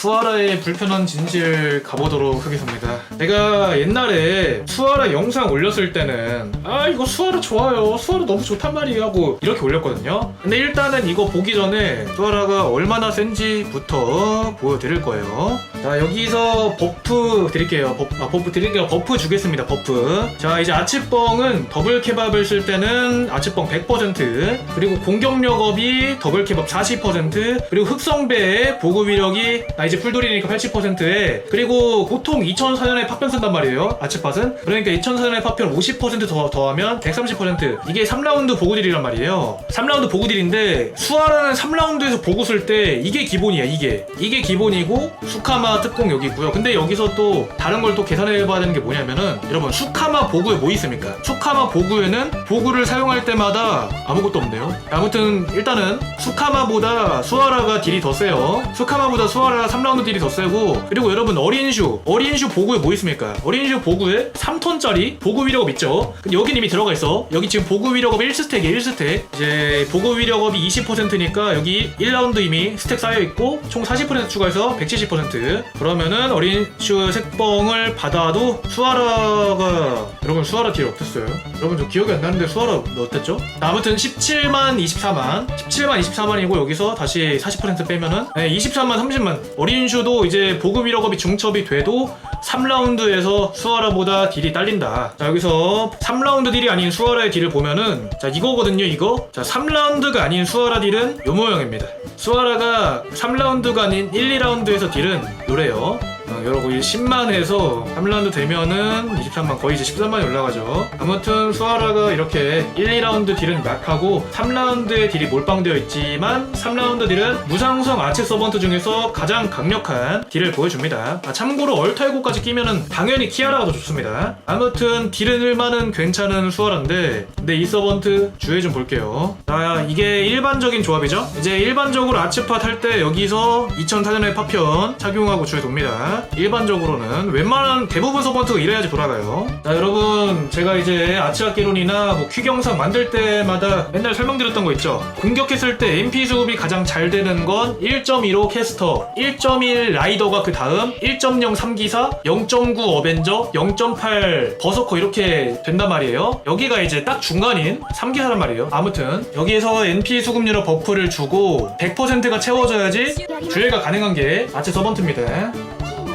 수아라의 불편한 진실 가보도록 하겠습니다. 내가 옛날에 수아라 영상 올렸을 때는 아 이거 수아라 좋아요. 수아라 너무 좋단 말이에요 하고 이렇게 올렸거든요. 근데 일단은 이거 보기 전에 수아라가 얼마나 센지부터 보여드릴 거예요. 자 여기서 버프 드릴게요. 버, 아, 버프 드릴게요. 버프 주겠습니다. 버프. 자 이제 아치뻥은 더블 케밥을 쓸 때는 아치뻥 100% 그리고 공격력업이 더블 케밥 40% 그리고 흑성배의 보급 위력이 나 이제 풀돌이니까 80%에 그리고 보통 2004년에 파편 쓴단 말이에요. 아치팟은 그러니까 2004년에 파편 50%더 더하면 130% 이게 3라운드 보구딜이란 말이에요. 3라운드 보구딜인데 수아라는 3라운드에서 보고 쓸 때 이게 기본이야 이게 이게 기본이고 수카마 특공 여기 있고요. 근데 여기서 또 다른 걸 또 계산해 봐야 되는 게 뭐냐면은 여러분 수카마 보구에 뭐 있습니까? 수카마 보구에는 보구를 사용할 때마다 아무것도 없네요. 아무튼 일단은 수카마보다 수아라가 딜이 더 세요. 수카마보다 수아라 3라운드 딜이 더 세고 그리고 여러분 어린슈 어린슈 보구에 뭐 있습니까? 어린슈 보구에 3톤짜리 보구 위력업 있죠. 여긴 이미 들어가 있어. 여기 지금 보구 위력업 1스택이에요 1스택. 이제 보구 위력업이 20%니까 여기 1라운드 이미 스택 쌓여 있고 총 40% 추가해서 170% 그러면은 어린 슈 색뻥을 받아도 수아라가 여러분 수아라 딜 어땠어요? 여러분 저 기억이 안 나는데 수아라 몇 됐죠? 아무튼 17만 24만 17만 24만이고 여기서 다시 40% 빼면은 네, 23만 30만 어린 슈도 이제 보급 위력업이 중첩이 돼도 3라운드에서 수아라보다 딜이 딸린다. 자, 여기서 3라운드 딜이 아닌 수아라의 딜을 보면은 자, 이거거든요, 이거. 자, 3라운드가 아닌 수아라 딜은 요 모양입니다. 수아라가 3라운드가 아닌 1, 2라운드에서 딜은 요래요. 어, 여러분 10만에서 3라운드 되면은 23만 거의 이제 13만이 올라가죠. 아무튼 수아라가 이렇게 1, 2라운드 딜은 약하고 3라운드의 딜이 몰빵되어 있지만 3라운드 딜은 무상성 아치 서번트 중에서 가장 강력한 딜을 보여줍니다. 아, 참고로 얼탈고까지 끼면은 당연히 키아라가 더 좋습니다. 아무튼 딜은 일만은 괜찮은 수아라인데 근데 이 서번트 주의 좀 볼게요. 자 이게 일반적인 조합이죠. 이제 일반적으로 아치팟 할때 여기서 2004년의 파편 착용하고 주의 돕니다. 일반적으로는 웬만한 대부분 서번트가 이래야지 돌아가요. 자 여러분 제가 이제 아치아기론이나 뭐 퀴경상 만들 때마다 맨날 설명드렸던 거 있죠. 공격했을 때 MP 수급이 가장 잘 되는 건 1.15 캐스터, 1.1 라이더가 그 다음, 1.0 3기사, 0.9 어벤져, 0.8 버서커 이렇게 된단 말이에요. 여기가 이제 딱 중간인 3기사란 말이에요. 아무튼 여기에서 NP 수급률 버프를 주고 100%가 채워져야지 주의가 가능한 게 아치 서번트입니다.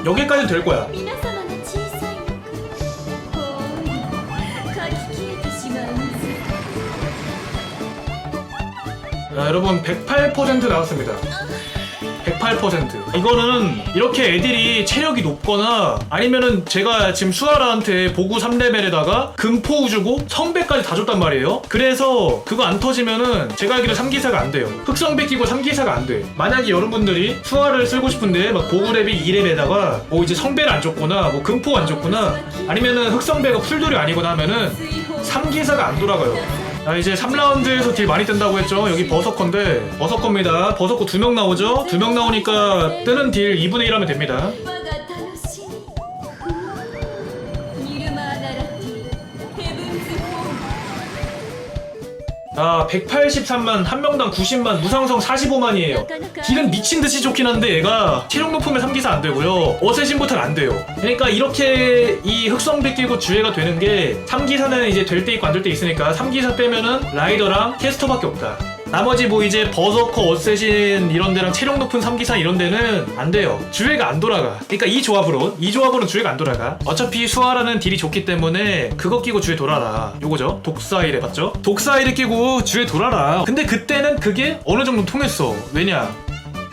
여기까지 될 거야. 皆様が小さいのかほう書き消えてしまいます 자, 여러분 108% 나왔습니다. 108% 이거는 이렇게 애들이 체력이 높거나 아니면은 제가 지금 수아라한테 보구 3레벨에다가 금포우 주고 성배까지 다 줬단 말이에요. 그래서 그거 안 터지면은 제가 알기로 3기사가 안 돼요. 흑성배 끼고 3기사가 안 돼. 만약에 여러분들이 수아를 쓰고 싶은데 막 보구 랩이 2렙에다가 뭐 이제 성배를 안 줬거나 뭐 금포 안 줬거나 아니면은 흑성배가 풀돌이 아니거나 하면은 3기사가 안 돌아가요 자 이제 3라운드에서 딜 많이 뜬다고 했죠? 여기 버서커인데 버서커입니다. 버서커 두 명 나오죠? 두 명 나오니까 뜨는 딜 2분의 1 하면 됩니다 자 183만 한 명당 90만 무상성 45만이에요. 딜은 미친듯이 좋긴 한데 얘가 체력 높으면 3기사 안 되고요. 어쌔신부터는 안 돼요. 그러니까 이렇게 이 흑성배 끼고 주회가 되는 게 3기사는 이제 될 때 있고 안 될 때 있으니까 3기사 빼면은 라이더랑 캐스터밖에 없다 나머지 뭐 이제 버서커 어쌔신 이런 데랑 체력 높은 3기사 이런 데는 안 돼요. 주회가 안 돌아가. 그러니까 이 조합으로 이 조합으로는 주회가 안 돌아가. 어차피 수아라는 딜이 좋기 때문에 그거 끼고 주회 돌아라. 요거죠? 독사일에 봤죠? 독사일에 끼고 주회 돌아라. 근데 그때는 그게 어느 정도 통했어. 왜냐?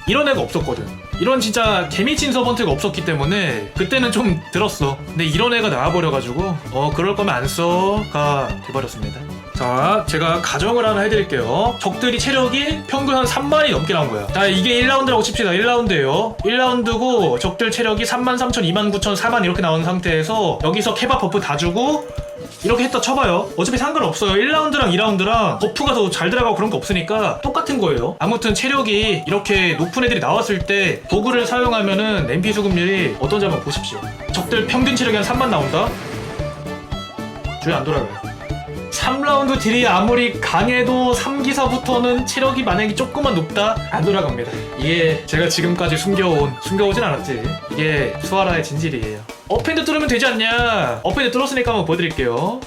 이런 애가 없었거든. 이런 진짜 개미친 서번트가 없었기 때문에 그때는 좀 들었어. 근데 이런 애가 나와버려가지고 어 그럴 거면 안 써가 돼버렸습니다. 자, 제가 가정을 하나 해드릴게요. 적들이 체력이 평균 한 3만이 넘게 나온 거야. 자, 이게 1라운드라고 칩시다. 1라운드예요. 1라운드고 적들 체력이 3만 3천, 2만 9천, 4만 이렇게 나온 상태에서 여기서 케밥 버프 다 주고 이렇게 했다 쳐봐요. 어차피 상관없어요. 1라운드랑 2라운드랑 버프가 더 잘 들어가고 그런 거 없으니까 똑같은 거예요. 아무튼 체력이 이렇게 높은 애들이 나왔을 때 도구를 사용하면은 MP 수급률이 어떤지 한번 보십시오. 적들 평균 체력이 한 3만 나온다? 주에 안 돌아가요. 3라운드 딜이 아무리 강해도 3기사부터는 체력이 만약에 조금만 높다 안 돌아갑니다. 이게 제가 지금까지 숨겨온 숨겨오진 않았지. 이게 수아라의 진실이에요. 어펜드 뚫으면 되지 않냐? 어펜드 뚫었으니까 한번 보여드릴게요.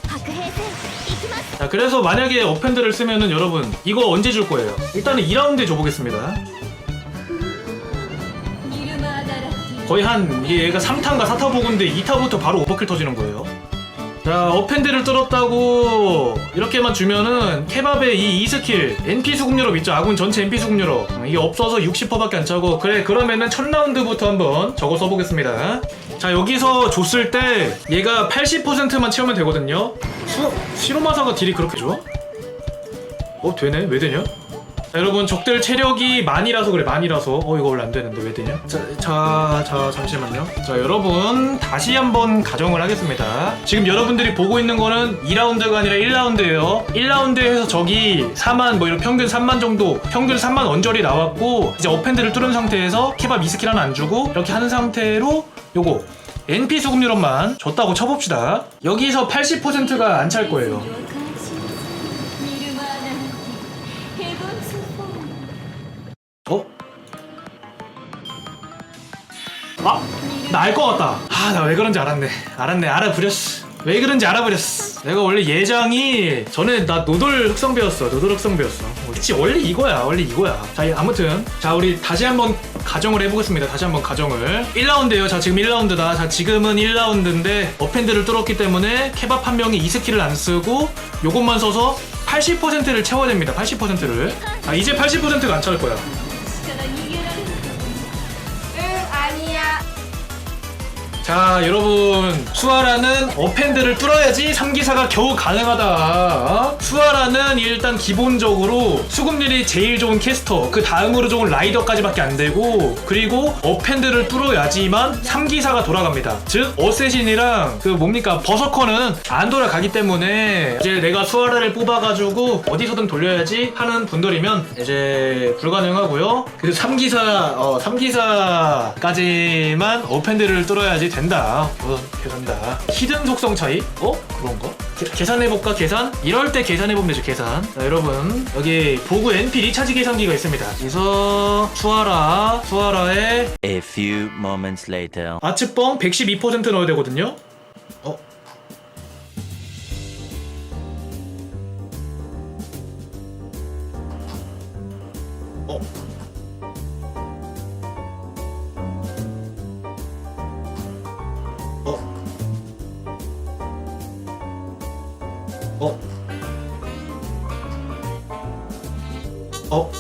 자, 그래서 만약에 어펜드를 쓰면은 여러분 이거 언제 줄 거예요? 일단은 2라운드에 줘보겠습니다. 거의 한 얘가 3탄과 4타 보군데 2타부터 바로 오버킬 터지는 거예요. 자 어펜드를 뚫었다고 이렇게만 주면은 케밥의 이 2스킬 NP 수급 유럽 있죠? 아군 전체 NP 수급 유럽. 이게 없어서 60%밖에 안 차고 그래 그러면은 첫 라운드부터 한번 적어 써보겠습니다. 자 여기서 줬을 때 얘가 80%만 채우면 되거든요. 수, 시로마사가 딜이 그렇게 좋아? 어 되네? 왜 되냐? 자, 여러분 적들 체력이 만이라서 그래 만이라서. 어 이거 원래 안 되는데 왜 되냐? 자, 자, 자 잠시만요. 자 여러분 다시 한번 가정을 하겠습니다. 지금 여러분들이 보고 있는 거는 2라운드가 아니라 1라운드예요. 1라운드에서 적이 4만 뭐 이런 평균 3만 정도 평균 3만 언저리 나왔고 이제 어펜드를 뚫은 상태에서 케밥 2스킬 하나 안 주고 이렇게 하는 상태로 요거 NP 수급 유럽만 줬다고 쳐봅시다. 여기서 80%가 안 찰 거예요 아! 나 알 것 같다. 아, 나 왜 그런지 알았네. 알았네. 알아버렸어. 왜 그런지 알아버렸어. 내가 원래 예장이 전에 나 노돌 흑성배였어. 노돌 흑성배였어. 그치 원래 이거야. 원래 이거야. 자, 아무튼 자 우리 다시 한번 가정을 해보겠습니다. 다시 한번 가정을 1라운드예요. 자 지금 1라운드다. 자 지금은 1라운드인데 어펜드를 뚫었기 때문에 케밥 한 명이 2스킬을 안 쓰고 요것만 써서 80%를 채워야 됩니다. 80%를. 아 이제 80%가 안찰 거야. 자 여러분 수아라는 어펜드를 뚫어야지 3기사가 겨우 가능하다 어? 수아라는 일단 기본적으로 수급률이 제일 좋은 캐스터 그 다음으로 좋은 라이더까지밖에 안 되고 그리고 어펜드를 뚫어야지만 3기사가 돌아갑니다 즉 어쌔신이랑 그 뭡니까 버서커는 안 돌아가기 때문에 이제 내가 수아라를 뽑아가지고 어디서든 돌려야지 하는 분들이면 이제 불가능하고요 그 3기사 어 3기사까지만 어펜드를 뚫어야지 된다 어, 계산다 히든 속성 차이? 어? 그런가? 게- 계산해볼까 계산? 이럴 때 계산해보면 되죠 계산 자 여러분 여기 보구 NP 리차지 계산기가 있습니다 그래서 수아라 수아라의 A few moments later. 아츠뻥 112% 넣어야 되거든요 어? 어? 어?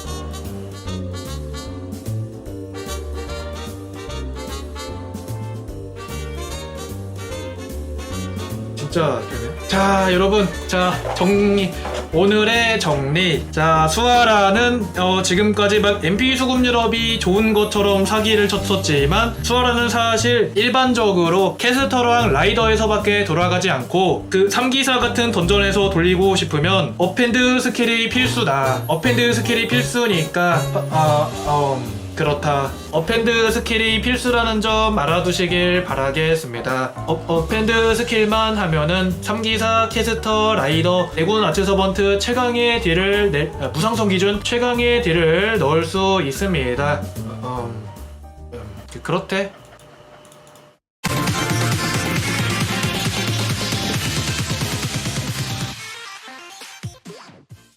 진짜 되네. 자 여러분 자 정리 오늘의 정리. 자 수아라는 어, 지금까지 막 MP 수급 유럽이 좋은 것처럼 사기를 쳤었지만 수아라는 사실 일반적으로 캐스터랑 라이더에서밖에 돌아가지 않고 그 3기사 같은 던전에서 돌리고 싶으면 어펜드 스킬이 필수다. 어펜드 스킬이 필수니까 아, 어, 그렇다. 어펜드 스킬이 필수라는 점 알아두시길 바라겠습니다. 어, 어펜드 스킬만 하면은 3기사, 캐스터, 라이더, 대군 아트 서번트 최강의 딜을 내, 아, 무상성 기준 최강의 딜을 넣을 수 있습니다. 어, 음, 그렇대.